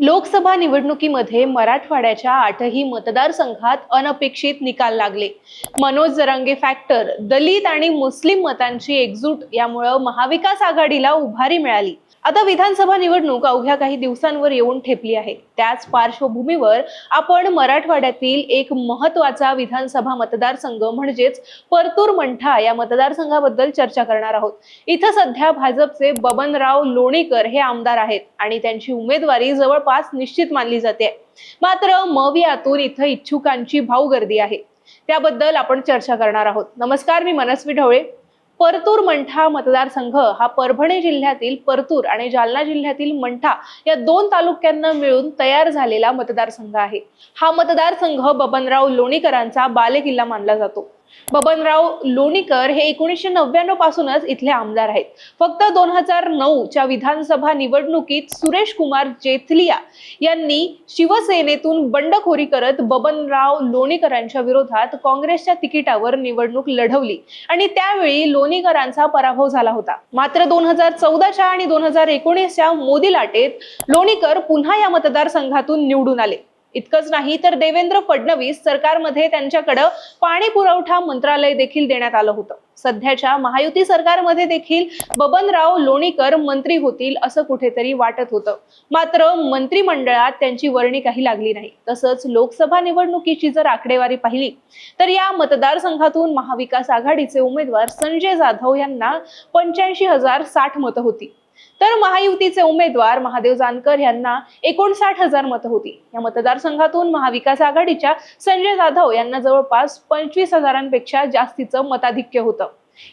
लोकसभा निवडणुकीमध्ये मराठवाड्याच्या आठही मतदारसंघात अनपेक्षित निकाल लागले. मनोज जरांगे फॅक्टर दलित आणि मुस्लिम मतांची एकजूट यामुळं महाविकास आघाडीला उभारी मिळाली. आता विधानसभा निवडणूक अवघ्या काही दिवसांवर येऊन ठेपली आहे. त्याच पार्श्वभूमीवर आपण मराठवाड्यातील एक महत्त्वाचा विधानसभा मतदारसंघ म्हणजेच परतूर मंठा या मतदारसंघाबद्दल चर्चा करणार आहोत. इथं सध्या भाजपचे बबनराव लोणीकर हे आमदार आहेत आणि त्यांची उमेदवारी जवळपास निश्चित मानली जाते. मात्र मवियातून इथं इच्छुकांची भाऊ गर्दी आहे. त्याबद्दल आपण चर्चा करणार आहोत. नमस्कार मी मनस्वी ढवळे परतूर मंठा मतदारसंघ हा परभणी जिल्ह्यातील परतूर आणि जालना जिल्ह्यातील मंठा या दोन तालुक्यांना मिळून तयार झालेला मतदारसंघ आहे. हा मतदारसंघ बबनराव लोणीकरांचा बालेकिल्ला मानला जातो. बबनराव लोणीकर हे एकोणीसशे नव्याण्णव पासूनच इथले आमदार आहेत. फक्त दोन हजार नऊ च्या विधानसभा निवडणुकीत सुरेश कुमार जेथलिया यांनी शिवसेनेतून बंडखोरी करत बबनराव लोणीकरांच्या विरोधात काँग्रेसच्या तिकिटावर निवडणूक लढवली आणि त्यावेळी लोणीकरांचा पराभव झाला होता. मात्र दोन हजार चौदाच्या आणि दोन हजार एकोणीसच्या मोदी लाटेत लोणीकर पुन्हा या मतदारसंघातून निवडून आले. इतकंच नाही तर देवेंद्र फडणवीस सरकारमध्ये त्यांच्याकडं पाणी पुरवठा मंत्रालय देखील देण्यात आलं होतं. सध्याच्या महायुती सरकारमध्ये देखील बबनराव लोणीकर मंत्री होतील असं कुठेतरी वाटत होतं. मात्र मंत्रिमंडळात त्यांची वर्णी काही लागली नाही. तसंच लोकसभा निवडणुकीची जर आकडेवारी पाहिली तर या मतदारसंघातून महाविकास आघाडीचे उमेदवार संजय जाधव यांना पंच्याऐंशी हजार साठ मतं होती. तर महायुतीचे उमेदवार महादेव जानकर यांना एकोणसाठ हजार मतं होती. या मतदारसंघातून महाविकास आघाडीच्या संजय जाधव यांना जवळपास पंचवीस हजारांपेक्षा जास्तीचं मताधिक्य होतं.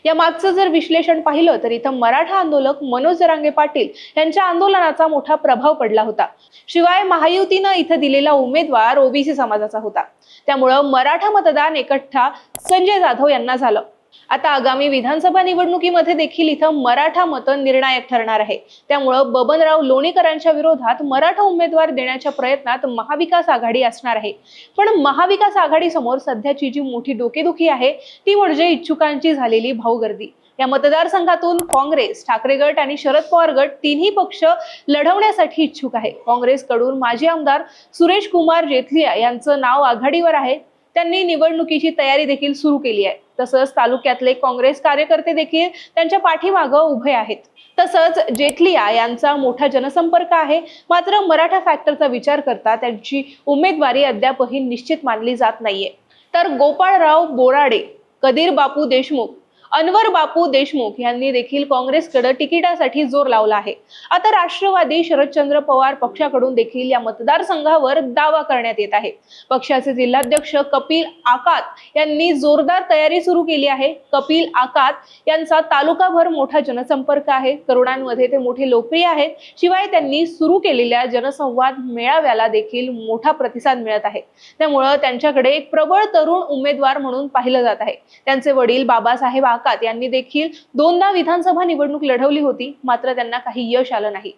या मागचं जर विश्लेषण पाहिलं तर इथं मराठा आंदोलक मनोज जरांगे पाटील यांच्या आंदोलनाचा मोठा प्रभाव पडला होता. शिवाय महायुतीनं इथं दिलेला उमेदवार ओबीसी समाजाचा होता. त्यामुळं मराठा मतदान एकठ्ठा संजय जाधव यांना झालं. आता आगामी विधानसभा निवडणुकीमध्ये देखील इथं मराठा मतं निर्णायक ठरणार आहे. त्यामुळं बबनराव लोणीकरांच्या विरोधात मराठा उमेदवार देण्याच्या प्रयत्नात महाविकास आघाडी असणार आहे. पण महाविकास आघाडी समोर सध्याची जी मोठी डोकेदुखी आहे ती म्हणजे इच्छुकांची झालेली भाऊगर्दी. या मतदारसंघातून काँग्रेस ठाकरे गट आणि शरद पवार गट तिन्ही पक्ष लढवण्यासाठी इच्छुक आहे. काँग्रेसकडून माजी आमदार सुरेश कुमार जेथलिया यांचं नाव आघाडीवर आहे. त्यांनी निवडणुकीची तयारी देखील सुरू केली आहे. तसंच तालुक्यातले काँग्रेस कार्यकर्ते देखील त्यांच्या पाठीमागं उभे आहेत. तसंच जेटलिया यांचा मोठा जनसंपर्क आहे. मात्र मराठा फॅक्टरचा विचार करता त्यांची उमेदवारी अद्यापही निश्चित मानली जात नाहीये. तर गोपाळराव बोराडे कदीर बापू देशमुख अनवर बापू देशमुख यांनी देखील काँग्रेसकडे तिकिटासाठी जोर लावला आहे. आता राष्ट्रवादी शरदचंद्र पवार पक्षाकडून देखील या मतदारसंघावर दावा करण्यात येत आहे. पक्षाचे जिल्हाध्यक्ष कपिल आकात यांनी जोरदार तयारी सुरू केली आहे. कपिल आकात यांचा तालुकाभर मोठा जनसंपर्क आहे. तरुणांमध्ये ते मोठे लोकप्रिय आहेत. शिवाय त्यांनी सुरू केलेल्या जनसंवाद मेळाव्याला देखील मोठा प्रतिसाद मिळत आहे. त्यामुळं त्यांच्याकडे एक प्रबळ तरुण उमेदवार म्हणून पाहिलं जात आहे. त्यांचे वडील बाबासाहेब आकात यांनी देखील दोनदा विधानसभा निवडणूक लढवली होती मात्र त्यांना काही यश आलं नाही.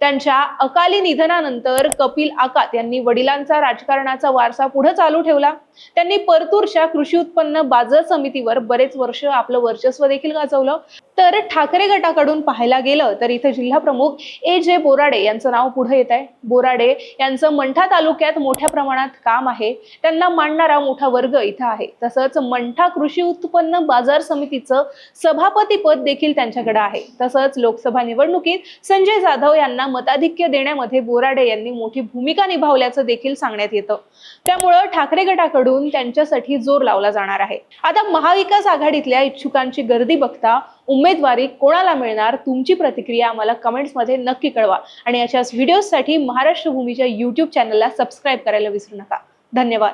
त्यांच्या अकाली निधनानंतर कपिल आकात यांनी वडिलांचा राजकारणाचा वारसा पुढे चालू ठेवला. त्यांनी परतूरच्या कृषी उत्पन्न बाजार समितीवर बरेच वर्ष आपलं वर्चस्व देखील गाजवलं. तर ठाकरे गटाकडून पाहायला गेलं तर इथं जिल्हा प्रमुख ए जे बोराडे यांचं नाव पुढे येत आहे. बोराडे यांचं मंठा तालुक्यात मोठ्या प्रमाणात काम आहे. त्यांना मांडणारा मोठा वर्ग इथं आहे. तसंच मंठा कृषी उत्पन्न बाजार समितीचं सभापतीपद देखील त्यांच्याकडे आहे. तसंच लोकसभा निवडणुकीत संजय जाधव यांना मताधिक्य देण्यामध्ये बोराडे यांनी मोठी भूमिका निभावल्याचं देखील सांगण्यात येतं. त्यामुळं ठाकरे गटाकडून त्यांच्यासाठी जोर लावला जाणार आहे. आता महाविकास आघाडीतल्या इच्छुकांची गर्दी बघता उमेदवारी कोणाला मिळणार तुमची प्रतिक्रिया आम्हाला कमेंट्समध्ये नक्की कळवा. आणि अशाच व्हिडिओजसाठी महाराष्ट्र भूमीच्या युट्यूब चॅनलला सबस्क्राईब करायला विसरू नका. धन्यवाद.